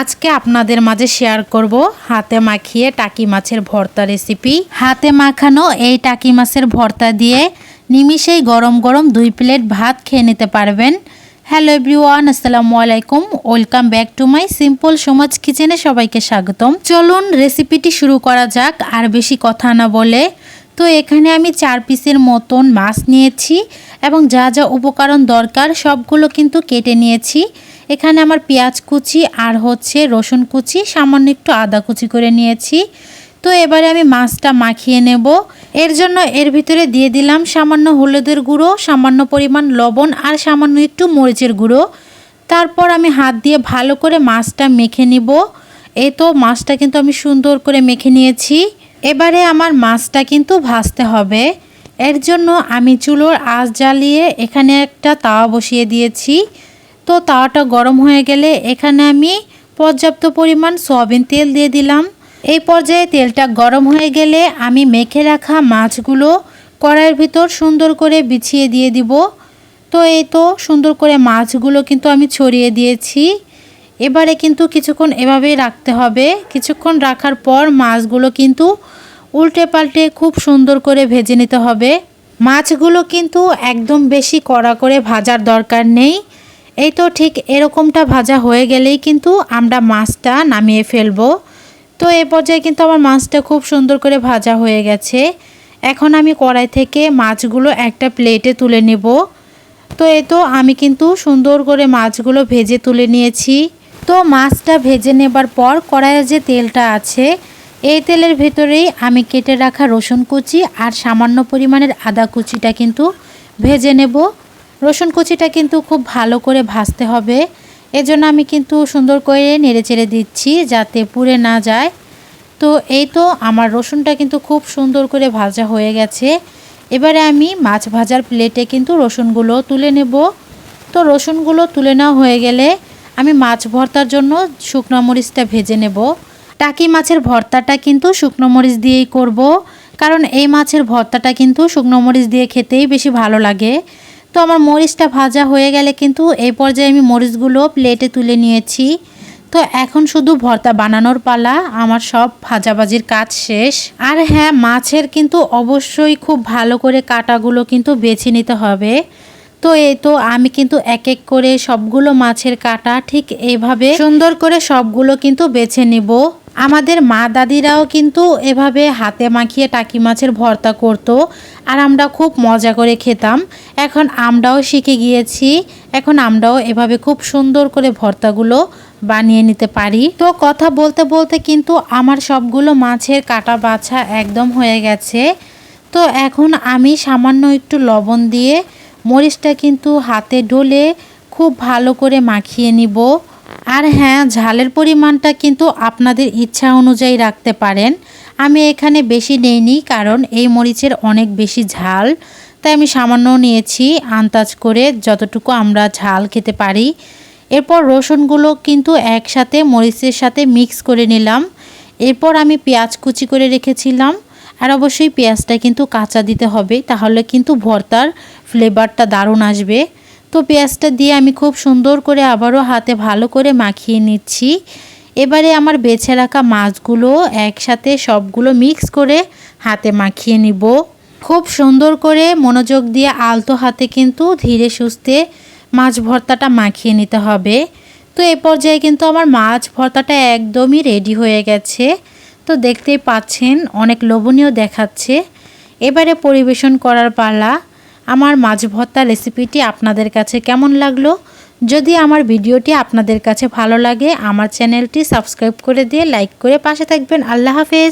আজকে আপনাদের মাঝে শেয়ার করব হাতে মাখিয়ে টাকি মাছের ভর্তা রেসিপি হাতে মাখানো এই টাকি মাছের ভর্তা দিয়ে নিমিষেই গরম গরম দুই প্লেট ভাত খেয়ে নিতে পারবেন। হ্যালো এভরিওয়ান আসসালামু আলাইকুম। Welcome back to my simple Samaj কিচেনে সবাইকে স্বাগতম। চলুন রেসিপিটি শুরু করা যাক, আর বেশি কথা না বলে। তো এখানে আমি চার পিসের মতন মাছ নিয়েছি এবং যা যা উপকরণ দরকার সবগুলো কিন্তু কেটে নিয়েছি। এখানে আমার পেঁয়াজ কুচি আর হচ্ছে রসুন কুচি, সামান্য একটু আদা কুচি করে নিয়েছি। তো এবারে আমি মাছটা মাখিয়ে নেব। এর জন্য এর ভিতরে দিয়ে দিলাম সামান্য হলুদের গুঁড়ো, সামান্য পরিমাণ লবণ আর সামান্য একটু মরিচের গুঁড়ো। তারপর আমি হাত দিয়ে ভালো করে মাছটা মেখে নিব। এই তো মাছটা কিন্তু আমি সুন্দর করে মেখে নিয়েছি। এবারে আমার মাছটা কিন্তু ভাজতে হবে। এর জন্য আমি চুলোর আঁচ জ্বালিয়ে এখানে একটা তাওয়া বসিয়ে দিয়েছি। তো তাওয়াটা গরম হয়ে গেলে এখানে আমি পর্যাপ্ত পরিমাণ সয়াবিন তেল দিয়ে দিলাম। এই পর্যায়ে তেলটা গরম হয়ে গেলে আমি মেখে রাখা মাছগুলো কড়াইয়ের ভিতর সুন্দর করে বিছিয়ে দিয়ে দিব। তো এই তো সুন্দর করে মাছগুলো কিন্তু আমি ছড়িয়ে দিয়েছি। এবারে কিন্তু কিছুক্ষণ এভাবেই রাখতে হবে। কিছুক্ষণ রাখার পর মাছগুলো কিন্তু উল্টে পাল্টে খুব সুন্দর করে ভেজে নিতে হবে। মাছগুলো কিন্তু একদম বেশি কড়া করে ভাজার দরকার নেই। এই তো ঠিক এরকমটা ভাজা হয়ে গেলেই কিন্তু আমরা মাছটা নামিয়ে ফেলব। তো এ পর্যায়ে কিন্তু আমার মাছটা খুব সুন্দর করে ভাজা হয়ে গেছে। এখন আমি কড়াই থেকে মাছগুলো একটা প্লেটে তুলে নেব। তো এই তো আমি কিন্তু সুন্দর করে মাছগুলো ভেজে তুলে নিয়েছি। তো মাছটা ভেজে নেবার পর কড়াইয়ের যে তেলটা আছে, এই তেলের ভেতরেই আমি কেটে রাখা রসুন কুচি আর সামান্য পরিমাণের আদা কুচিটা কিন্তু ভেজে নেব। রসুন কুচিটা কিন্তু খুব ভালো করে ভাজতে হবে। এজন্য আমি কিন্তু সুন্দর করে নেড়ে চেড়ে দিচ্ছি যাতে পুড়ে না যায়। তো এই তো আমার রসুনটা কিন্তু খুব সুন্দর করে ভাজা হয়ে গেছে। এবারে আমি মাছ ভাজার প্লেটে কিন্তু রসুনগুলো তুলে নেব। তো রসুনগুলো তুলে নেওয়া হয়ে গেলে আমি মাছ ভর্তার জন্য শুকনো মরিচটা ভেজে নেব। টাকি মাছের ভর্তাটা কিন্তু শুকনো মরিচ দিয়েই করব। কারণ এই মাছের ভর্তাটা কিন্তু শুকনো মরিচ দিয়ে খেতেই বেশি ভালো লাগে। তো আমার মরিচটা ভাজা হয়ে গেলে কিন্তু এই পর্যায়ে আমি মরিচগুলো প্লেটে তুলে নিয়েছি। তো এখন শুধু ভর্তা বানানোর পালা, আমার সব ভাজাভাজির কাজ শেষ। আর হ্যাঁ মাছের কিন্তু অবশ্যই খুব ভালো করে কাটাগুলো কিন্তু বেছে নিতে হবে। তো এই তো আমি কিন্তু এক এক করে সবগুলো মাছের কাটা ঠিক এইভাবে সুন্দর করে সবগুলো কিন্তু বেছে নিব। আমাদের মা দাদিরাও কিন্তু এভাবে হাতে মাখিয়ে টাকি মাছের ভর্তা করতো, আর আমরা খুব মজা করে খেতাম। এখন আমরাও শিখে গিয়েছি, এখন আমরাও এভাবে খুব সুন্দর করে ভর্তাগুলো বানিয়ে নিতে পারি। তো কথা বলতে বলতে কিন্তু আমার সবগুলো মাছের কাটা বাছা একদম হয়ে গেছে। তো এখন আমি সামান্য একটু লবণ দিয়ে মরিচটা কিন্তু হাতে ডলে খুব ভালো করে মাখিয়ে নিব। আর হ্যাঁ ঝালের পরিমাণটা কিন্তু আপনাদের ইচ্ছা অনুযায়ী রাখতে পারেন। আমি এখানে বেশি নেইনি কারণ এই মরিচের অনেক বেশি ঝাল। তাই আমি সামান্য নিয়েছি আন্দাজ করে যতটুকু আমরা ঝাল খেতে পারি। এরপর রসুনগুলো কিন্তু একসাথে মরিচের সাথে মিক্স করে নিলাম। এরপর আমি পেঁয়াজ কুচি করে রেখেছিলাম। আর অবশ্যই পেঁয়াজটা কিন্তু কাঁচা দিতে হবে, তাহলে কিন্তু ভর্তার ফ্লেভারটা দারুণ আসবে। তো পেঁয়াজটা দিয়ে আমি খুব সুন্দর করে আবারও হাতে ভালো করে মাখিয়ে নিচ্ছি। এবারে আমার বেছে রাখা মাছগুলো একসাথে সবগুলো মিক্স করে হাতে মাখিয়ে নিব। খুব সুন্দর করে মনোযোগ দিয়ে আলতো হাতে কিন্তু ধীরে সুস্থে মাছ ভর্তাটা মাখিয়ে নিতে হবে। তো এ পর্যায়ে কিন্তু আমার মাছ ভর্তাটা একদমই রেডি হয়ে গেছে। তো দেখতেই পাচ্ছেন অনেক লোভনীয় দেখাচ্ছে। এবারে পরিবেশন করার পালা। আমার মাছ ভর্তা রেসিপিটি আপনাদের কাছে কেমন লাগল? যদি আমার ভিডিওটি আপনাদের কাছে ভালো লাগে, আমার চ্যানেলটি সাবস্ক্রাইব করে দিয়ে লাইক করে পাশে থাকবেন। আল্লাহ হাফেজ।